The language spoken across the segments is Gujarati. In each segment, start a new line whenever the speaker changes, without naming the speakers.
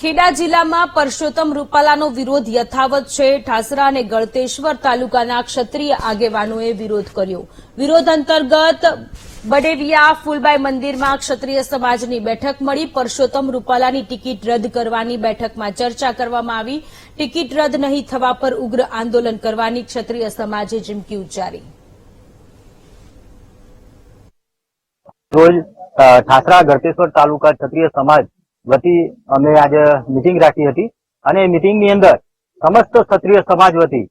ખેડા જિલ્લામાં પરસોત્તમ રૂપાલાનો વિરોધ યથાવત છે. ઠાસરા અને ગળતેશ્વર તાલુકાના ક્ષત્રિય આગેવાનોએ વિરોધ કર્યો. વિરોધ અંતર્ગત બડેવિયા ફૂલબાઈ મંદિરમાં ક્ષત્રિય સમાજની બેઠક મળી. પરસોત્તમ રૂપાલાની ટિકિટ રદ કરવાની બેઠકમાં ચર્ચા કરવામાં આવી. ટિકિટ રદ નહીં થવા પર ઉગ્ર આંદોલન કરવાની ક્ષત્રિય સમાજે ચીમકી ઉચ્ચારી.
ઠાસરા ગળતેશ્વર તાલુકા ક્ષત્રિય સમાજ વતી અમે આજે મિટિંગ રાખી હતી. અને એ મિટિંગની અંદર સમસ્ત ક્ષત્રિય સમાજ વતી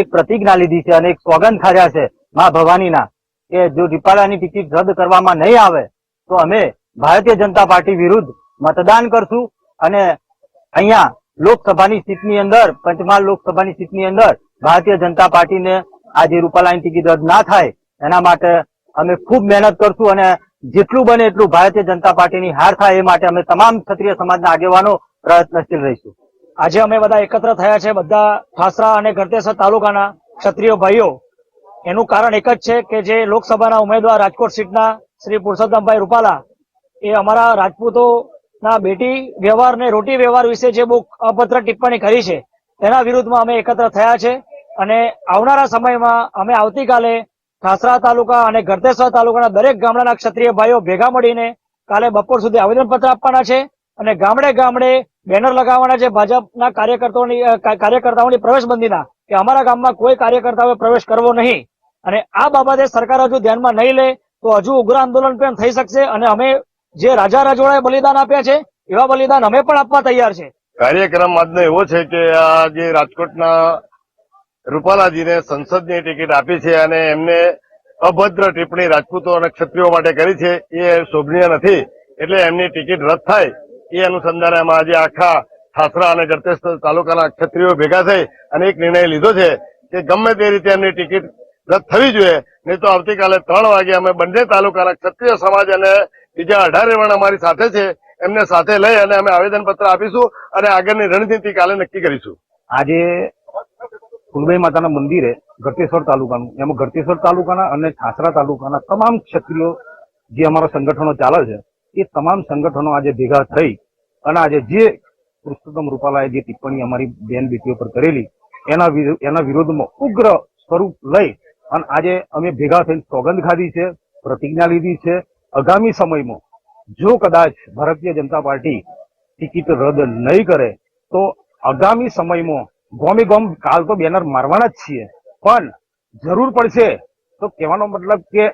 એક પ્રતિજ્ઞા લીધી છે અને એક સોગંદ ખાધ્યા છે મા ભવાનીના કે જો દીપાલાની ટિકિટ રદ કરવામાં નહીં આવે, તો અમે ભારતીય જનતા પાર્ટી વિરુદ્ધ મતદાન કરશું. અને અહીંયા લોકસભાની સીટની અંદર, પંચમહાલ લોકસભાની સીટની અંદર ભારતીય જનતા પાર્ટીને આજે રૂપાલાની ટિકિટ રદ ના થાય, એના માટે અમે ખૂબ મહેનત કરશું અને જેટલું બને એટલું ભારતીય જનતા પાર્ટીની હાર થાય એ માટે અમે તમામ ક્ષત્રિય સમાજના આગેવાનો પ્રયત્નશીલ રહીશું.
આજે અમે બધા એકત્ર થયા છે બધા ઠાસરા અને ગળતેશ્વર તાલુકાના ક્ષત્રિય ભાઈઓ. એનું કારણ એક જ છે કે જે લોકસભાના ઉમેદવાર રાજકોટ સીટના શ્રી પુરુષોત્તમભાઈ રૂપાલા, એ અમારા રાજપૂતોના બેટી વ્યવહાર ને રોટી વ્યવહાર વિશે જે બહુ અભદ્ર ટિપ્પણી કરી છે તેના વિરુદ્ધમાં અમે એકત્ર થયા છે અને આવનારા સમયમાં અમે આવતીકાલે ઠાસરા તાલુકા અને ગળતેશ્વર તાલુકાના દરેક ગામડાના ક્ષત્રિય ભાઈઓ ભેગા મળીને કાલે બપોર સુધી આવેદનપત્ર આપવાના છે અને ગામડે ગામડે બેનર લગાવવાના છે ભાજપના કાર્યકર્તાઓની કાર્યકર્તાઓની પ્રવેશબંધીના કે અમારા ગામમાં કોઈ કાર્યકર્તાઓએ પ્રવેશ કરવો નહીં. અને આ બાબતે સરકાર હજુ ધ્યાનમાં નહીં લે તો હજુ ઉગ્ર આંદોલન પણ થઈ શકશે અને અમે જે રાજા રજવાડાએ બલિદાન આપ્યા છે, એવા બલિદાન અમે પણ આપવા તૈયાર છે.
કાર્યક્રમ આજનો એવો છે કે આ જે રાજકોટના રૂપાલાજીને સંસદની ટિકિટ આપી છે અને એમને અભદ્ર ટિપ્પણી રાજપૂતો અને ક્ષત્રિયો માટે કરી છે, એ શોભનીય નથી. એટલે એમની ટિકિટ રદ થાય, એ અનુસંધાને અમે આજે આખા ઠાસરા અને ગળતેશ્વર તાલુકાના ક્ષત્રિયો ભેગા થઈ અને એક નિર્ણય લીધો છે કે ગમે તે રીતે એમની ટિકિટ રદ થવી જોઈએ, નહીં તો આવતીકાલે ત્રણ વાગે અમે બંને તાલુકાના ક્ષત્રિય સમાજ અને બીજા અઢારે વણ અમારી સાથે છે, એમને સાથે લઈ અને અમે આવેદનપત્ર આપીશું અને આગળની રણનીતિ કાલે નક્કી કરીશું.
આજે ફૂલબાઈ માતાના મંદિરે ઘટેશ્વર તાલુકાનું, એમાં ઘટેશ્વર તાલુકાના અને ઠાસરા તાલુકાના તમામ ક્ષત્રિયો જે અમારા સંગઠનો ચાલે છે, એ તમામ સંગઠનો આજે ભેગા થઈ અને આજે જે પુરુષોત્તમ રૂપાલાએ જે ટિપ્પણી અમારી બેન બેટીઓ પર કરેલી, એના એના વિરોધમાં ઉગ્ર સ્વરૂપ લઈ અને આજે અમે ભેગા થઈને સોગંદ ખાધી છે, પ્રતિજ્ઞા લીધી છે. આગામી સમયમાં જો કદાચ ભારતીય જનતા પાર્ટી ટિકિટ રદ નહીં કરે, તો આગામી સમયમાં ગોમે ગોમ કાલ તો બેનર મારવાના જ છીએ. પણ જરૂર પડશે તો કહેવાનો મતલબ કે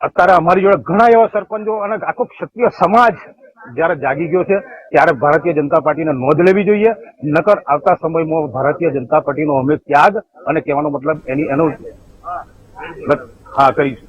અત્યારે અમારી જોડે ઘણા એવા સરપંચો અને આખો ક્ષત્રિય સમાજ જયારે જાગી ગયો છે, ત્યારે ભારતીય જનતા પાર્ટીને નોંધ લેવી જોઈએ. નકર આવતા સમયમાં ભારતીય જનતા પાર્ટીનો અમે ત્યાગ અને કહેવાનો મતલબ એની એનો હા, કરીશું.